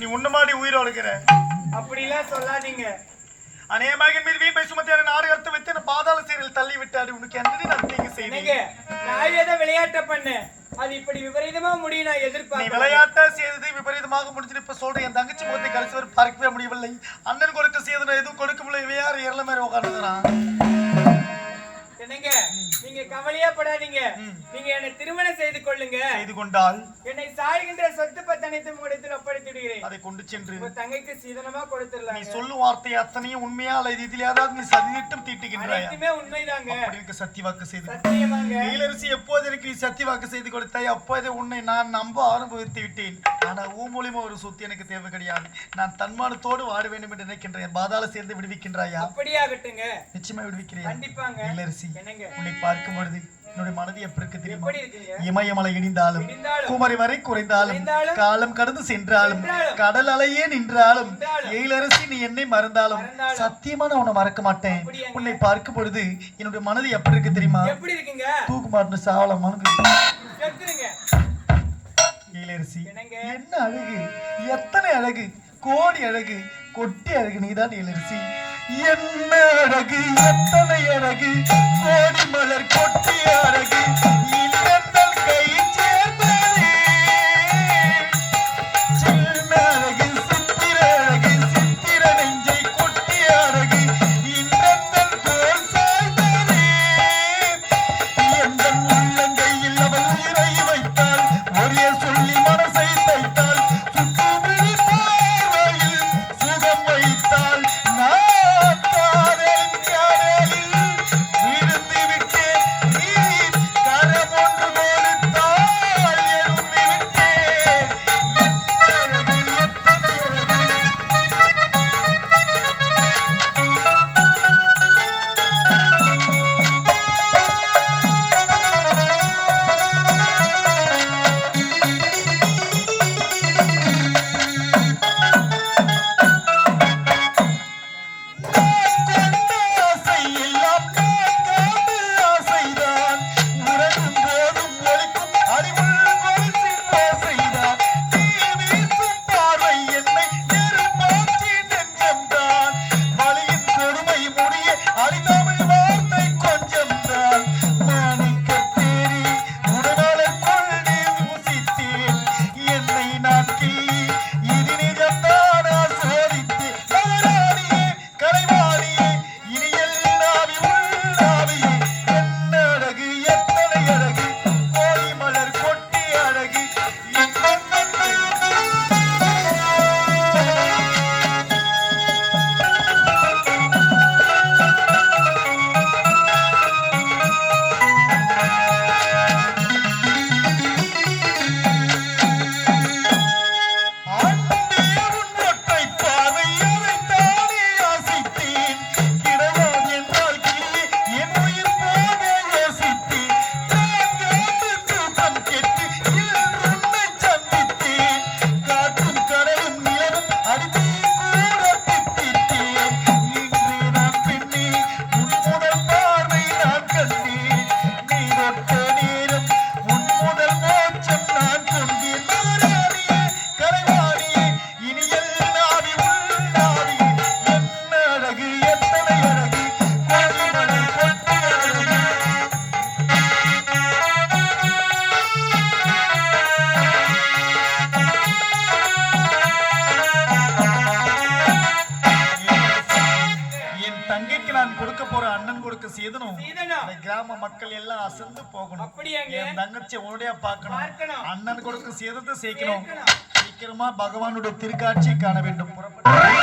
நீ உன்னமாடி உயிரோடு இருக்கிற அப்படிலாம் சொல்லாதீங்க. அநேகமாக மீது வீம்பை சுமத்தியான நாடு கடத்த வைத்து என்ன பாதாள சீரில் தள்ளி விட்டாரு. உனக்கு என்னடி நான் தீங்கு செய்தேன்? நான் ஏதோ விளையாட்ட பண்ணேன். அது இப்படி விபரீதமா முடியும் நான் நீ எதிர்பார்க்கல விளையாட்டா செய்தது விபரீதமாக முடிஞ்சு இப்ப சொல்றேன். என் தங்கச்சி முகத்தை கடைசி வரை பார்க்கவே முடியவில்லை. அண்ணன் கொடுக்க செய்தது எதுவும் கொடுக்க இவன் யார்? இறல மாதிரி உட்காந்துக்கிறான் கவலையே படாதீங்க நீங்க என்னை திருமணம் செய்து கொள்ளுங்க. செய்து கொண்டால்? என்னை சாய்கின்ற சொத்து பத்தனைத்து உங்களிடத்தில் ஒப்படைத்துடுகிறேன் அதை கொண்டு சென்று. உங்க தங்கைக்கு சீதனமா நீ கொடுத்துடலாம் சொல்லும் வார்த்தை அத்தனையும் உண்மையா அல்லது இதில் ஏதாவது நீ சதித்திட்டம் தீட்டுகின்றாயா? உண்மைதாங்க. இருக்க சத்தியவாக்கு செய்து சத்தியமாங்க. இளவரசி எப்போது எனக்கு நீ சத்தியவாக்கு செய்து கொடுத்தாய். அப்போதே உன்னை நான் நம்ப ஆரம்பித்து விட்டேன். ஆனா ஊ மூலியமா ஒரு சொத்து எனக்கு தேவை கிடையாது. நான் தன்மானத்தோடு வாழ வேண்டும் என்று நினைக்கின்றேன். பாதாள சேர்ந்து விடுவிக்கின்றாயா? அப்படியே ஆகட்டுங்க நிச்சயமா விடுவிக்கிறேன். கண்டிப்பாங்க. என்னங்க? உன்னை பார்க்கும் பொழுது என்னுடைய மனது எப்படி இருக்கு தெரியுமா இமயமலை இடிந்தாலும், குமரி வரை குறைந்தாலும் காலம் கடந்து சென்றாலும் கடல் அலையே நின்றாலும் எயிலரசி நீ என்னை மறந்தாலும் சத்தியமா நான் உன்னை மறக்க மாட்டேன்? உன்னை பார்க்கும் பொழுது என்னுடைய மனது எப்படி இருக்கு தெரியுமா? தூக்கு செத்துருங்க. எயிலரசி? என்ன அழகு? எத்தனை அழகு? கோடி அழகு கொட்டி அழகு நீதான் எழிலரசி. என்ன அழகு? எத்தனை அழகு? கோடி மலர் செய்தனும் சீதனம். இந்த கிராம மக்கள் எல்லாம் அசந்து போகணும்? என் தங்கச்சி உடனடியா பார்க்கணும். அண்ணன் கொடுக்க சேர்க்கணும் சேர்க்கணும். சீக்கிரமா பகவானுடைய திருக்காட்சியை காண வேண்டும் புறப்பட்டு